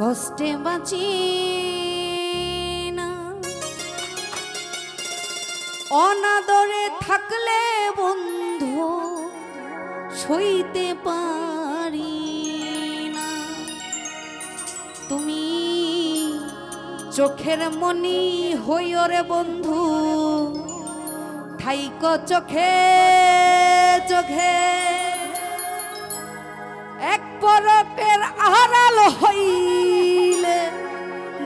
কষ্টে বাঁচি না। অনাদরে থাকলে বন্ধু সইতে পারি না। তুমি চোখের মনি হইও রে বন্ধু, থাইক চোখে চোখে। এক পরকের আড়াল হইলে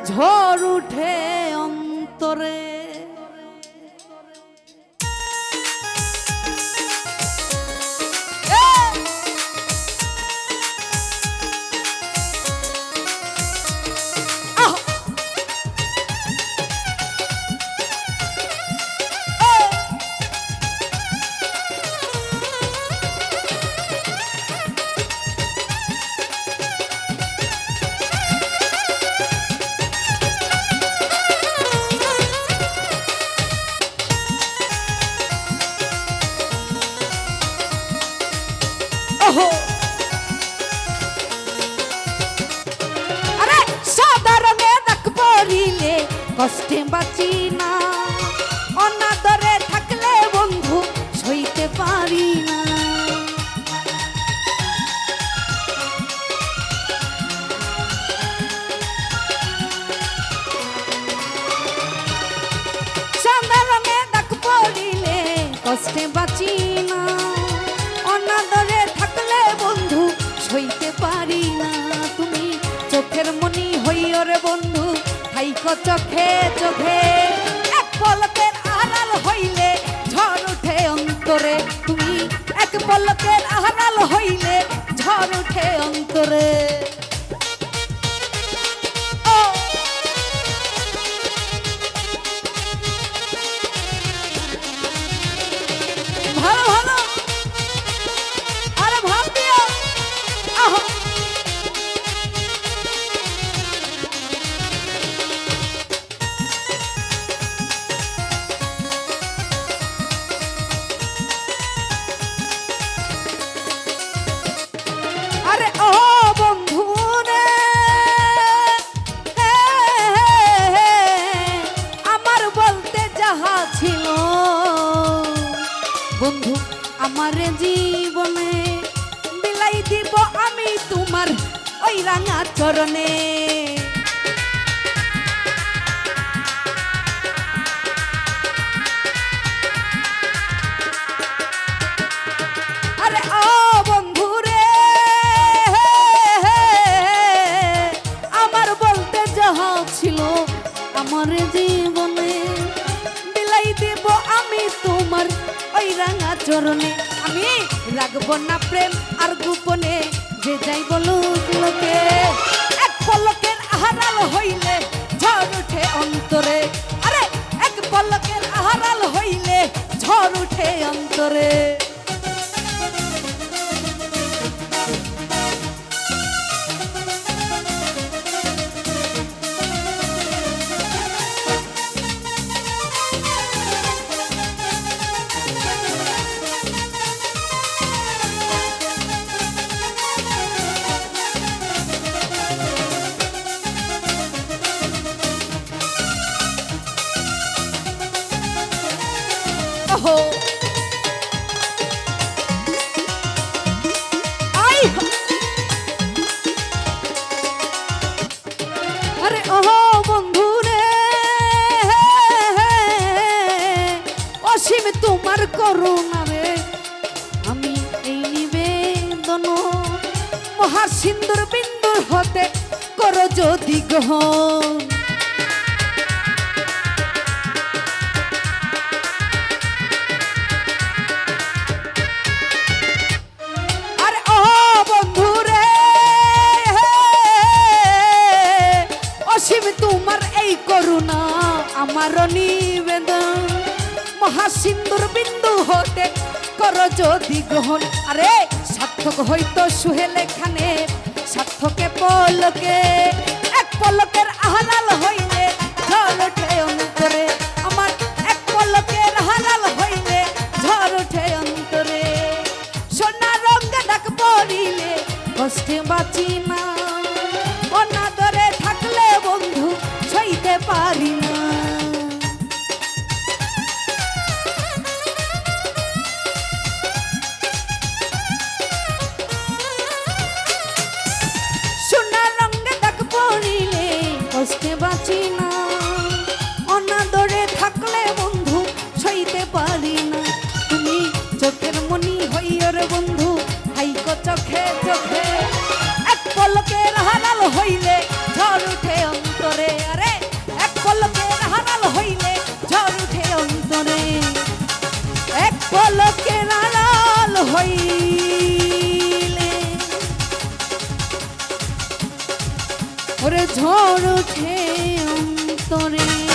ঝড় উঠে আরে সাদা রঙে দাগ পড়িলে কষ্টে বাঁচি না। অনাদরে থাকলে বন্ধু সইতে পারি না। কষ্টে বাঁচি না। হাইক চোখে চোখে এক পলকের আড়াল হইলে ঝড় উঠে অন্তরে। তুমি এক পলকের আড়াল হইলে ঝড় উঠে অন্তরে। যাহা ছিল। বন্ধু আমার জীবনে বিলাই দিব আমি তোমার ওই রাঙা চরণে। চরণে আমি রাখব না প্রেম আর গোপনে। যে যাই বলুক লোকে, এক পলকের আহারাল হইলে ঝড় উঠে অন্তরে। আরে, এক পলকের আহারাল হইলে ঝড় উঠে অন্তরে। আরে ওহো বন্ধু রে অসীম তোমার করুণা রে। আমি এই নিবেদন মহাসিন্দুর বিন্দুর হতে করো যদি গ্রহণ। আমার নিবেদন মহাসিন্দুর বিন্দু হতে কর যদি গ্রহণ। আরে, সার্থক হইতো সুহেল এখানে। সার্থকে পলকে, এক পলকের আহারাল হইলে জল চোখে চোখে। এক পলকে হইলে ঝড় উঠে অন্তরে। আরে, এক পলকে হইলে ঝড় উঠে অন্তরে। এক পলকে হইলে ঝড় উঠে অন্তরে।